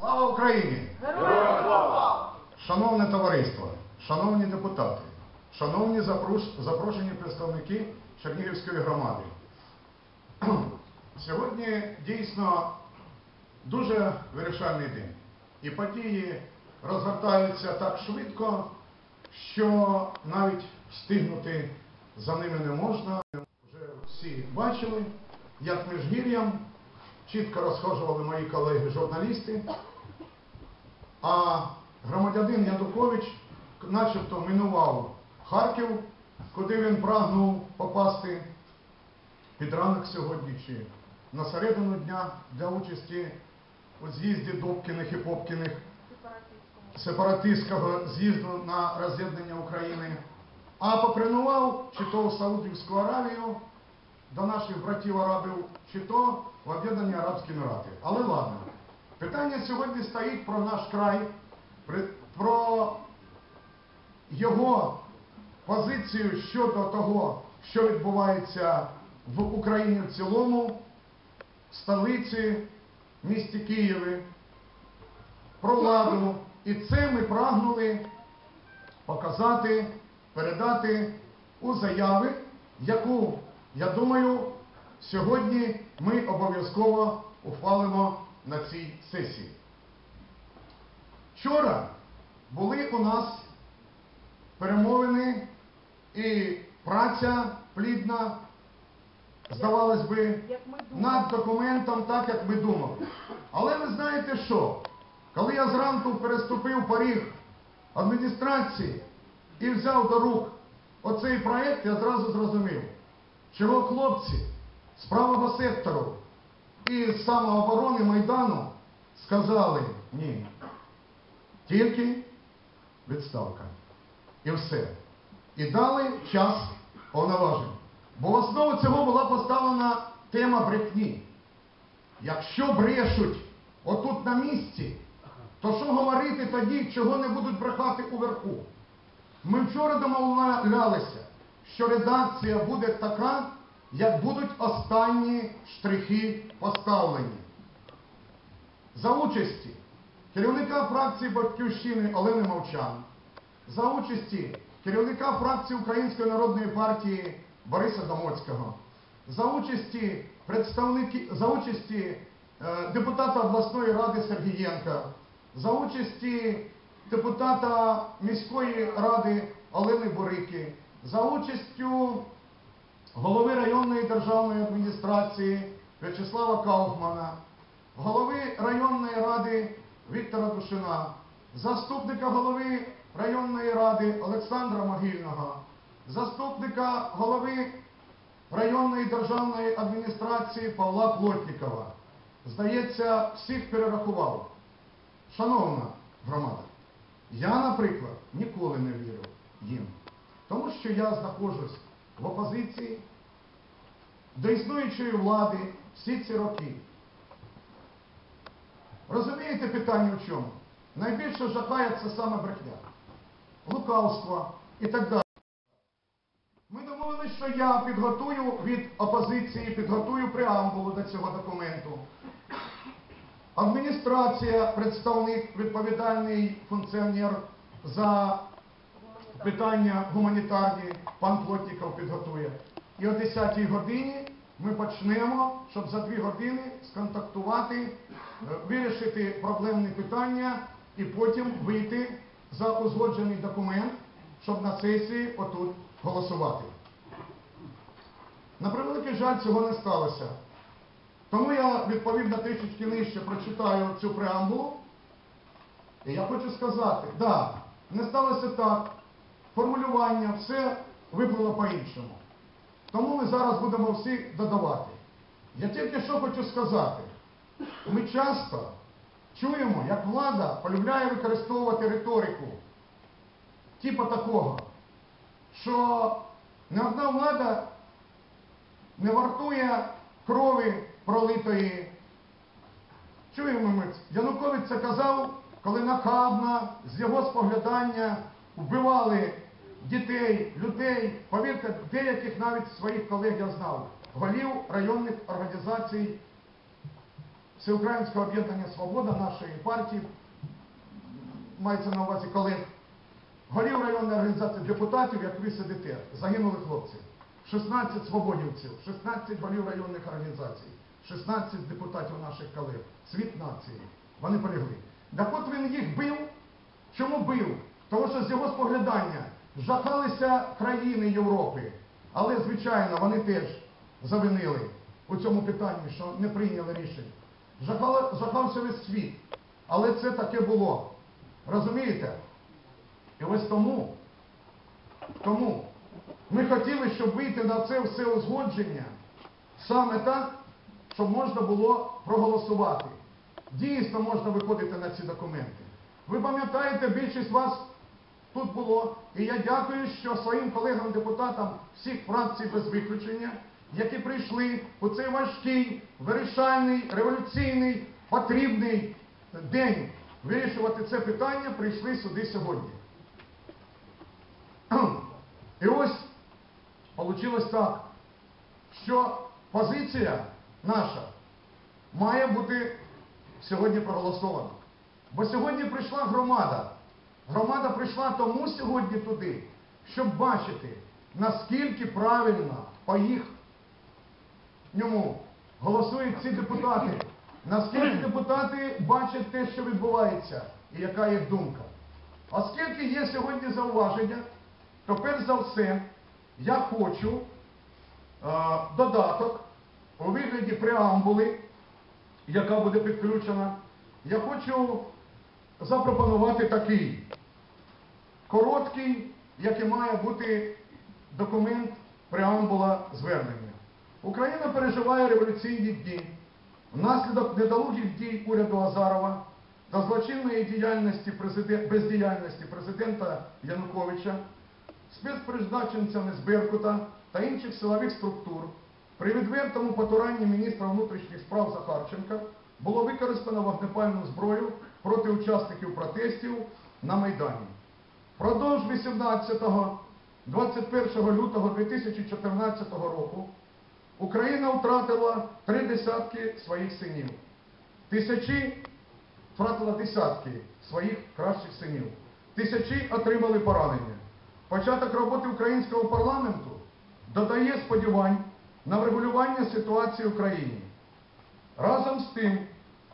Слава Україні! Героям слава! Шановне товариство, шановні депутати, шановні запрошені представники Чернігівської громади. Сьогодні дійсно дуже вирішальний день. І події розгортаються так швидко, що навіть встигнути за ними не можна. Вже всі бачили, як міжгір'ям чітко розхожували мої колеги-журналісти. А громадянин Янукович начебто минував Харків, куди він прагнув попасти під ранок сьогодні чи на середину дня для участі у з'їзді Добкіних і Попкіних сепаратистського з'їзду на роз'єднання України, а попринував чи то у Саудівську Аравію до наших братів арабів, чи то в Об'єднані Арабські Емірати. Але ладно. Питання сьогодні стоїть про наш край, про його позицію щодо того, що відбувається в Україні в цілому, в столиці, місті Києві, про владу. І це ми прагнули показати, передати у заяви, яку, я думаю, сьогодні ми обов'язково ухвалимо на цій сесії. Вчора були у нас перемовини і праця плідна, здавалось би, над документом так, як ми думали. Але ви знаєте що? Коли я зранку переступив поріг адміністрації і взяв до рук оцей проект, я зразу зрозумів, чого хлопці з правого сектору і з самооборони Майдану сказали ні. Тільки відставка. І все. І дали час повноважень. Бо в основу цього була поставлена тема брехні. Якщо брешуть отут на місці, то що говорити тоді, чого не будуть брехати уверху? Ми вчора домовлялися, що редакція буде така, як будуть останні штрихи поставлені. За участі керівника фракції Батьківщини Олени Мовчан, за участі керівника фракції Української народної партії Бориса Домоцького, за участі представники, за участі е, депутата обласної ради Сергієнка, за участі депутата міської ради Олени Борики, за участю голови районної державної адміністрації В'ячеслава Кауфмана, голови районної ради Віктора Душина, заступника голови районної ради Олександра Могильного, заступника голови районної державної адміністрації Павла Плотнікова. Здається, всіх перерахував. Шановна громада, я, наприклад, ніколи не вірив їм, тому що я знаходжусь в опозиції до існуючої влади всі ці роки. Розумієте питання в чому? Найбільше жахає це саме брехня, лукавство і так далі. Ми домовилися, що я підготую від опозиції, підготую преамбулу до цього документу. Адміністрація, представник, відповідальний функціонер за питання гуманітарні, пан Плотніков підготує. І о 10-й годині ми почнемо, щоб за 2 години сконтактувати, е, вирішити проблемні питання і потім вийти за узгоджений документ, щоб на сесії отут голосувати. На превеликий жаль, цього не сталося. Тому я відповідно трішечки нижче прочитаю цю преамбулу. І я хочу сказати, да, не сталося так. Формулювання, все виплило по-іншому. Тому ми зараз будемо всі додавати. Я тільки що хочу сказати. Ми часто чуємо, як влада полюбляє використовувати риторику, типу такого, що не одна влада не вартує крові пролитої. Чуємо ми. Янукович це казав, коли нахабно, з його споглядання вбивали дітей, людей, повірте, деяких навіть своїх колег я знав, голів районних організацій Всеукраїнського об'єднання Свобода нашої партії, мається на увазі колег, голів районної організації депутатів, як ви сидите, загинули хлопці. 16 свободівців, 16 голів районних організацій, 16 депутатів наших колег, світ нації. Вони полягли. Так от він їх бив. Чому бив? Тому що з його споглядання жахалися країни Європи. Але, звичайно, вони теж завинили у цьому питанні, що не прийняли рішення. Жахало, жахався весь світ. Але це таке було. Розумієте? І ось тому, тому ми хотіли, щоб вийти на це все узгодження саме так, щоб можна було проголосувати. Дійсно можна виходити на ці документи. Ви пам'ятаєте, більшість вас тут було, і я дякую, що своїм колегам-депутатам всіх фракцій без виключення, які прийшли у цей важкий, вирішальний, революційний, потрібний день вирішувати це питання, прийшли сюди сьогодні. І ось вийшло так, що позиція наша має бути сьогодні проголосована. Бо сьогодні прийшла громада. Громада прийшла тому сьогодні туди, щоб бачити, наскільки правильно по їх ньому голосують ці депутати, наскільки депутати бачать те, що відбувається, і яка їх думка. Оскільки є сьогодні зауваження, то перш за все я хочу е, додаток у вигляді преамбули, яка буде підключена, я хочу запропонувати такий короткий, як і має бути документ преамбула звернення. Україна переживає революційні дні. Внаслідок недолугих дій уряду Азарова та злочинної діяльності президент, бездіяльності президента Януковича, спецпризначенцями з Беркута та інших силових структур при відвертому потуранні міністра внутрішніх справ Захарченка було використано вогнепальну зброю проти учасників протестів на Майдані. Продовж 18-21 лютого 2014 року Україна втратила три десятки своїх синів. Тисячі втратила десятки своїх кращих синів. Тисячі отримали поранення. Початок роботи українського парламенту додає сподівань на врегулювання ситуації в Україні. Разом з тим,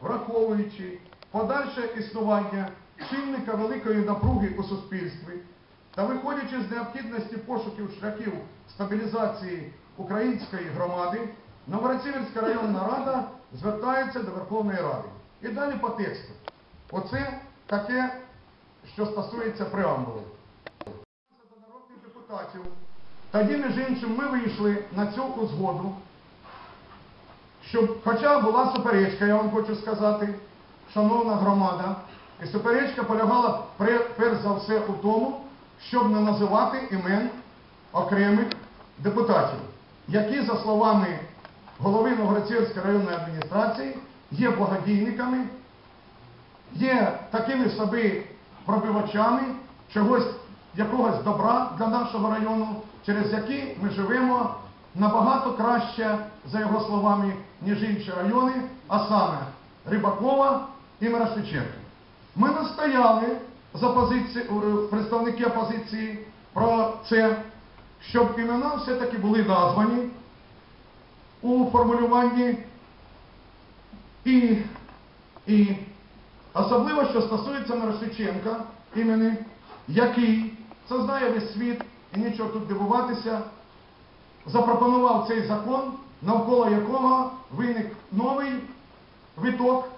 враховуючи подальше існування чинника великої напруги у суспільстві та виходячи з необхідності пошуків шляхів стабілізації української громади, Новоросіверська районна рада звертається до Верховної Ради. І далі по тексту. Оце таке, що стосується преамбули. До народних депутатів. Тоді, між іншим, ми вийшли на цю узгоду, щоб, хоча була суперечка, я вам хочу сказати, шановна громада, і суперечка полягала перш за все у тому, щоб не називати імен окремих депутатів, які, за словами голови Новгородцівської районної адміністрації, є благодійниками, є такими собі пробивачами чогось, якогось добра для нашого району, через які ми живемо набагато краще, за його словами, ніж інші райони, а саме Рибакова і Мирошниченка. Ми настояли за позиції, представники опозиції про це, щоб імена все-таки були названі у формулюванні. І, і особливо, що стосується Мирошниченка, імені, який, це знає весь світ, і нічого тут дивуватися, запропонував цей закон, навколо якого виник новий виток,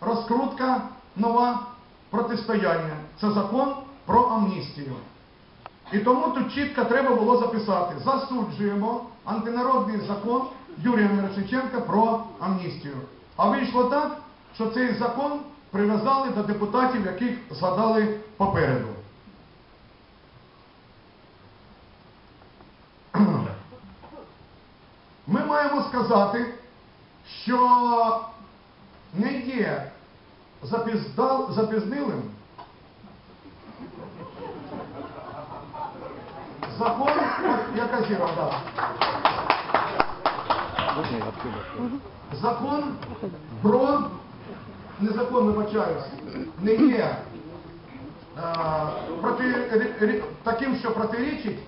розкрутка нова протистояння. Це закон про амністію. І тому тут чітко треба було записати, засуджуємо антинародний закон Юрія Мирошниченка про амністію. А вийшло так, що цей закон прив'язали до депутатів, яких згадали попереду. Ми маємо сказати, що не є запіздал, запізнилим закон, от я казіров, да. закон про не закон, не є е, проти, таким, що протирічить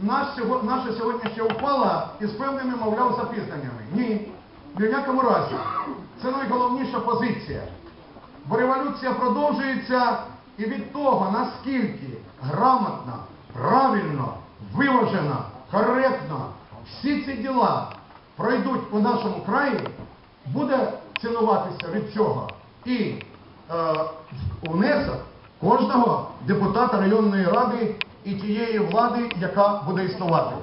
наш, наша сьогоднішня ухвала із певними, мовляв, запізненнями. Ні, ні в якому разі. Це найголовніша позиція. Бо революція продовжується і від того, наскільки грамотно, правильно, виважено, коректно всі ці діла пройдуть у нашому краї, буде цінуватися від цього і е, внесок кожного депутата районної ради і тієї влади, яка буде існувати.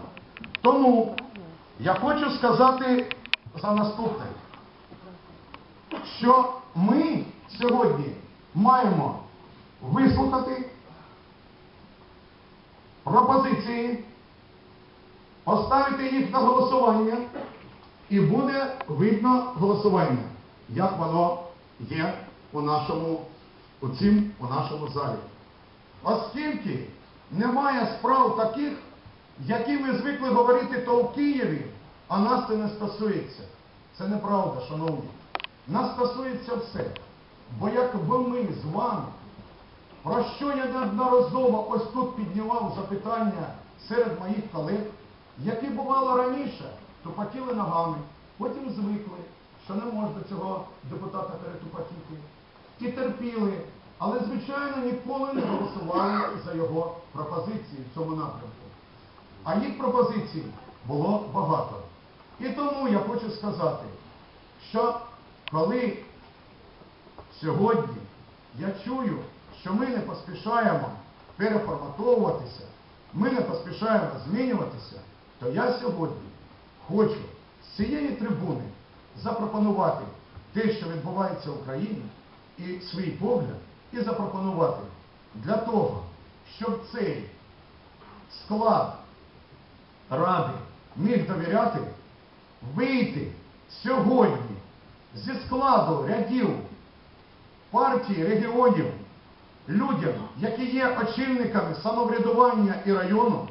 Тому я хочу сказати за наступне що ми сьогодні маємо вислухати пропозиції, поставити їх на голосування, і буде видно голосування, як воно є у нашому, у цім, у нашому залі. Оскільки немає справ таких, які ми звикли говорити то в Києві, а нас це не стосується. Це неправда, шановні. Нас стосується все. Бо якби ми з вами, про що я неодноразово ось тут піднімав запитання серед моїх колег, які бувало раніше, то потіли ногами, потім звикли, що не можна цього депутата перетупотіти. І терпіли, але, звичайно, ніколи не голосували за його пропозиції в цьому напрямку. А їх пропозицій було багато. І тому я хочу сказати, що коли сьогодні я чую, що ми не поспішаємо переформатовуватися, ми не поспішаємо змінюватися, то я сьогодні хочу з цієї трибуни запропонувати те, що відбувається в Україні, і свій погляд, і запропонувати для того, щоб цей склад ради міг довіряти, вийти сьогодні зі складу рядів партії регіонів людям, які є очільниками самоврядування і району,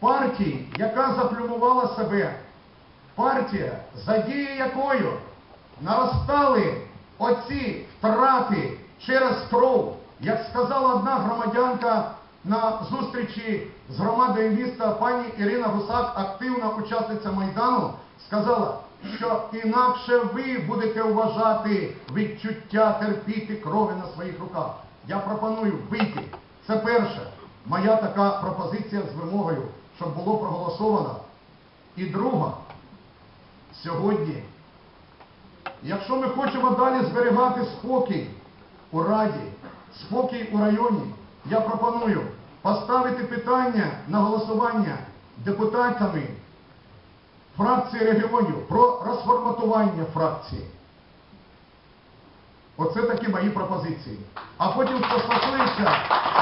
партії, яка заплюмувала себе, партія, задією якою наростали оці втрати через кров, як сказала одна громадянка на зустрічі з громадою міста, пані Ірина Гусак, активна учасниця Майдану, сказала, що інакше ви будете вважати відчуття терпіти крові на своїх руках. Я пропоную вийти. Це перше. Моя така пропозиція з вимогою, щоб було проголосовано. І друга, сьогодні Якщо ми хочемо далі зберігати спокій у Раді, спокій у районі, я пропоную поставити питання на голосування депутатами фракції регіонів про розформатування фракції. Оце такі мої пропозиції. А потім, що стосується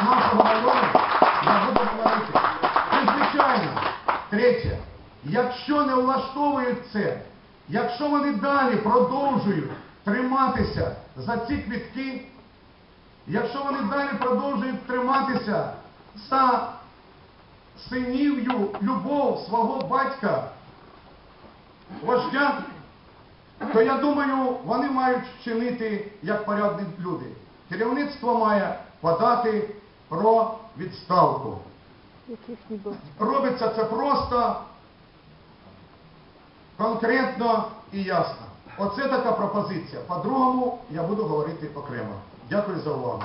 нашого району, я буду говорити. І, звичайно, третє, якщо не влаштовують це, якщо вони далі продовжують триматися за ці квітки, якщо вони далі продовжують триматися за синів'ю любов свого батька, вождя, то я думаю, вони мають вчинити як порядні люди. Керівництво має подати про відставку. Робиться це просто, конкретно і ясно. Оце така пропозиція. По-другому я буду говорити окремо. Дякую за увагу.